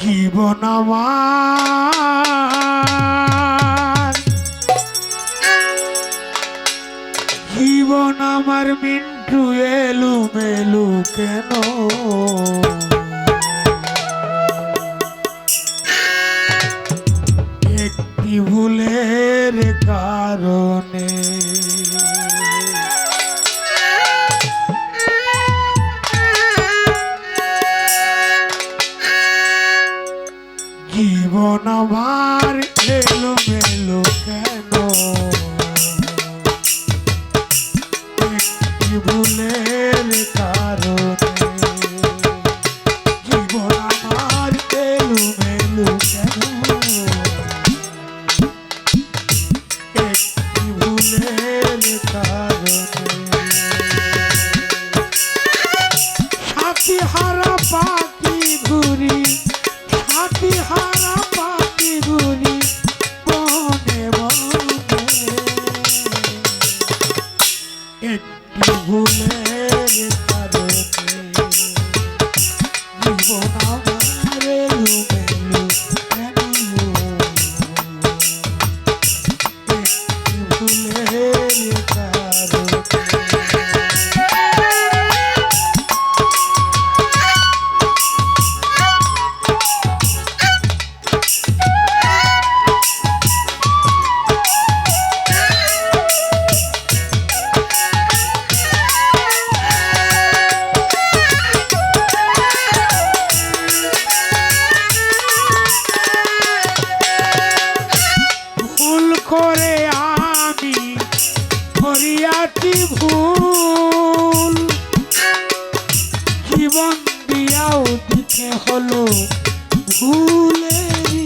জীবন আমার জীবন আমার মিন্টু এলু মেলু কেন? Panamá. যদি ভুল? জীবন দিয়াও দিতে হলো ভুলেরই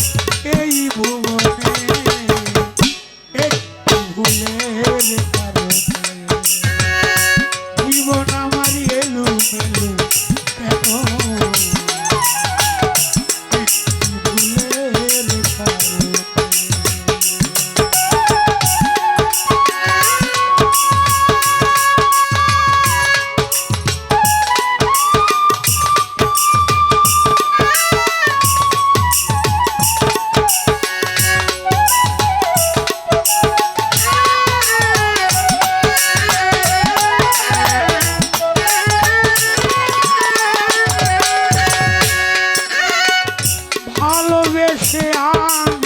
song.